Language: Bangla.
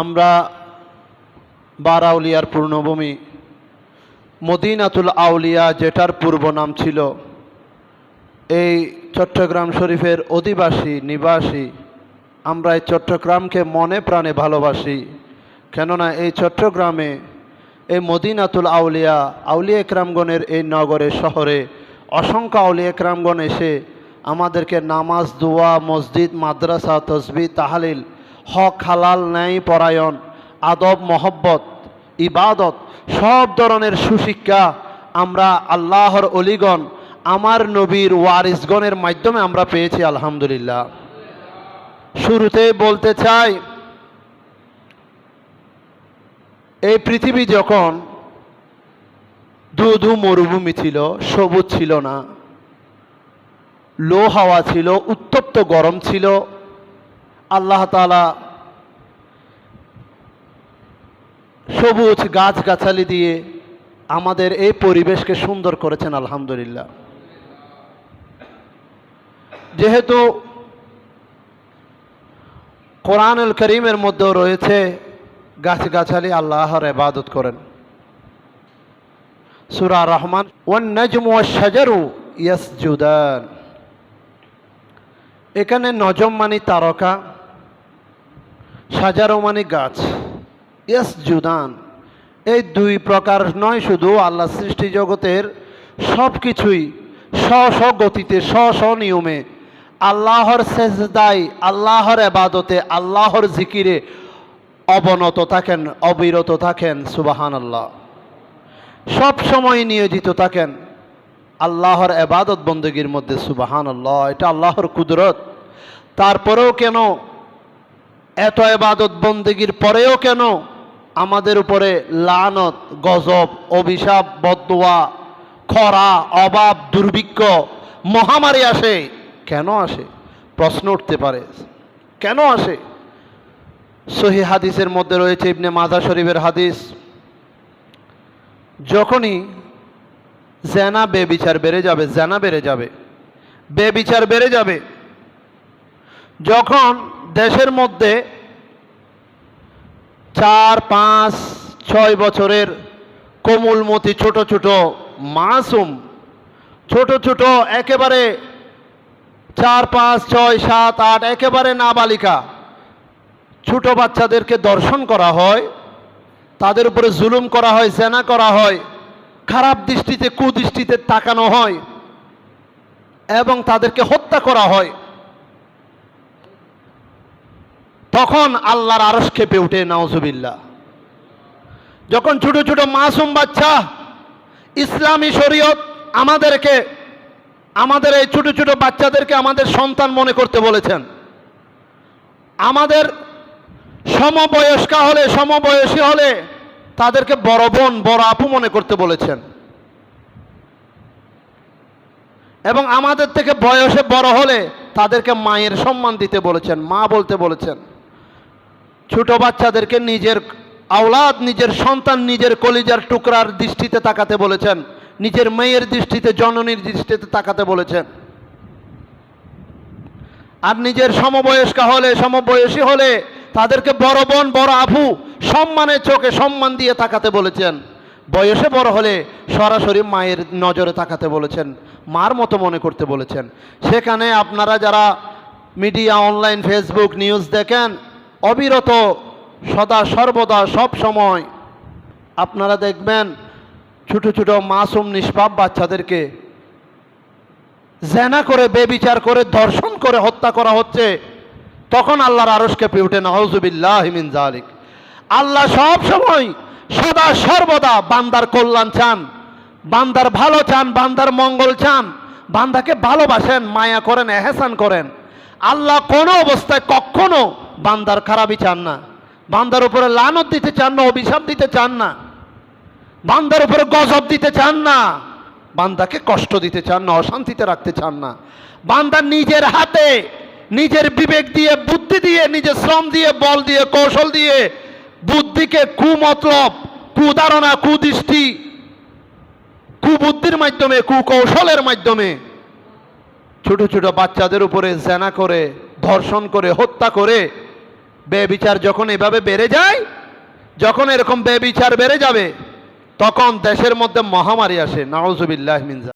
আমরা বারাউলিয়ার পূর্ণভূমি, মদিনাতুল আউলিয়া যেটার পূর্ব নাম ছিল, এই চট্টগ্রাম শরীফের অধিবাসী, নিবাসী, আমরা এই চট্টগ্রামকে মনে প্রাণে ভালোবাসি। কেননা এই চট্টগ্রামে এই মদিনাতুল আউলিয়া আউলিয়া একরামগণের এই নগরে শহরে অসংখ্য আউলিয়া একরামগণ এসে আমাদেরকে নামাজ, দোয়া, মসজিদ, মাদ্রাসা, তসবি, তাহালিল হক, হালাল, ন্যায়, পরায়ণ, আদব, মহব্বত, ইবাদত, সব ধরনের সুশিক্ষা আমরা আল্লাহর অলিগণ, আমার নবীর ওয়ারিসগণের মাধ্যমে আমরা পেয়েছি, আলহামদুলিল্লাহ। শুরুতে বলতে চাই, এই পৃথিবী যখন ধু ধু মরুভূমি ছিল, সবুজ ছিল না, লো হাওয়া ছিল, উত্তপ্ত গরম ছিল আল্লাহ তালা সবুজ গাছগাছালি দিয়ে আমাদের এই পরিবেশকে সুন্দর করেছেন, আলহামদুলিল্লাহ। যেহেতু কোরআনুল করিমের মধ্যেও রয়েছে গাছগাছালি, আল্লাহর এবাদত করেন। সুরা রহমান ওয়ান নজম এখানে নজম মানে তারকা সাজারো মানে গাছ। ইয়াস, জুদান। এই দুই প্রকার নয়, শুধু আল্লাহ সৃষ্টি জগতের সব কিছুই স্ব স্ব গতিতে স্ব স্ব নিয়মে আল্লাহর সেজদাই আল্লাহর এবাদতে, আল্লাহর জিকিরে অবনত থাকেন, অবিরত থাকেন সুবাহান আল্লাহ সব সময় নিয়োজিত থাকেন আল্লাহর এবাদত বন্দগীর মধ্যে সুবাহান আল্লাহ এটা আল্লাহর কুদরত। তারপরেও কেন এত এবাদত বন্দগীর পরেও কেন আমাদের উপরে লানত, গজব, অভিশাপ বদুয়া খরা অভাব দুর্ভিক্ষ, মহামারী আসে? কেন আসে? প্রশ্ন উঠতে পারে। কেন আসে? সহি হাদিসের মধ্যে রয়েছে ইবনে মাদা শরীফের হাদিস। যখনই জেনা, বেবিচার বেড়ে যাবে, জেনা বেড়ে যাবে, বেবিচার বেড়ে যাবে, যখন দেশের মধ্যে চার, পাঁচ, ছয় বছরের কোমলমতি ছোট ছোট মাসুম, ছোট ছোট একেবারে চার, পাঁচ, ছয়, সাত, আট, একেবারে নাবালিকা ছোট বাচ্চাদেরকে দর্শন করা হয়, তাদের উপরে জুলুম করা হয়, জেনা করা হয়, খারাপ দৃষ্টিতে, কুদৃষ্টিতে তাকানো হয় এবং তাদেরকে হত্যা করা হয়। তখন আল্লাহর আরস খেপে উঠে নাওজুবিল্লা যখন ছোট ছোট মাসুম বাচ্চা, ইসলামী শরীয়ত আমাদেরকে, আমাদের এই ছোট ছোট বাচ্চাদেরকে আমাদের সন্তান মনে করতে বলেছেন। আমাদের সমবয়স্কা হলে, সমবয়সী হলে তাদেরকে বড় বোন, বড় আপু মনে করতে বলেছেন। এবং আমাদের থেকে বয়সে বড় হলে তাদেরকে মায়ের সম্মান দিতে বলেছেন, মা বলতে বলেছেন। ছোট বাচ্চাদেরকে নিজের আওলাদ, নিজের সন্তান, নিজের কলিজার টুকরার দৃষ্টিতে তাকাতে বলেছেন। নিজের মেয়ের দৃষ্টিতে, জননীর দৃষ্টিতে তাকাতে বলেছেন। আর নিজের সমবয়স্কা হলে, সমবয়সী হলে তাদেরকে বড় বোন, বড় আফু সম্মানের চোখে সম্মান দিয়ে তাকাতে বলেছেন। বয়সে বড় হলে সরাসরি মায়ের নজরে তাকাতে বলেছেন, মার মতো মনে করতে বলেছেন। সেখানে আপনারা যারা মিডিয়া, অনলাইন, ফেসবুক, নিউজ দেখেন অবিরত সদা সর্বদা সব সময়। আপনারা দেখবেন ছোট ছোট মাসুম নিষ্পাপ বাচ্চাদেরকে জেনা করে, বেবিচার করে, ধর্ষণ করে, হত্যা করা হচ্ছে। তখন আল্লাহর আরস কেঁপে উঠে নওজুবিল্লাহ হিমিন জালিক আল্লাহ সব সময় সদা সর্বদা বান্দার কল্যাণ চান, বান্দার ভালো চান, বান্দার মঙ্গল চান, বান্দাকে ভালোবাসেন, মায়া করেন, এহেসান করেন। আল্লাহ কোনো অবস্থায় কখনো বান্দার খারাপই চান না। বান্দার উপরে লানত দিতে চান না, অভিশাপ দিতে চান না। বান্দার উপরে গজব দিতে চান না। বান্দাকে কষ্ট দিতে চান না, অশান্তিতে রাখতে চান না। বান্দা নিজের হাতে নিজের বিবেক দিয়ে, বুদ্ধি দিয়ে, নিজের শ্রম দিয়ে, বল দিয়ে, কৌশল দিয়ে বুদ্ধিকে কুমতলব কুধারণা কুদৃষ্টি, কুবুদ্ধির মাধ্যমে, কুকৌশলের মাধ্যমে ছোট ছোট বাচ্চাদের উপরে জেনা করে, ধর্ষণ করে, হত্যা করে বেবিচার যখন এভাবে বেড়ে যায়, যখন এরকম বেবিচার বেড়ে যাবে, তখন দেশের মধ্যে মহামারী আসে। নওয়াজুবিল্লাহ মিনজা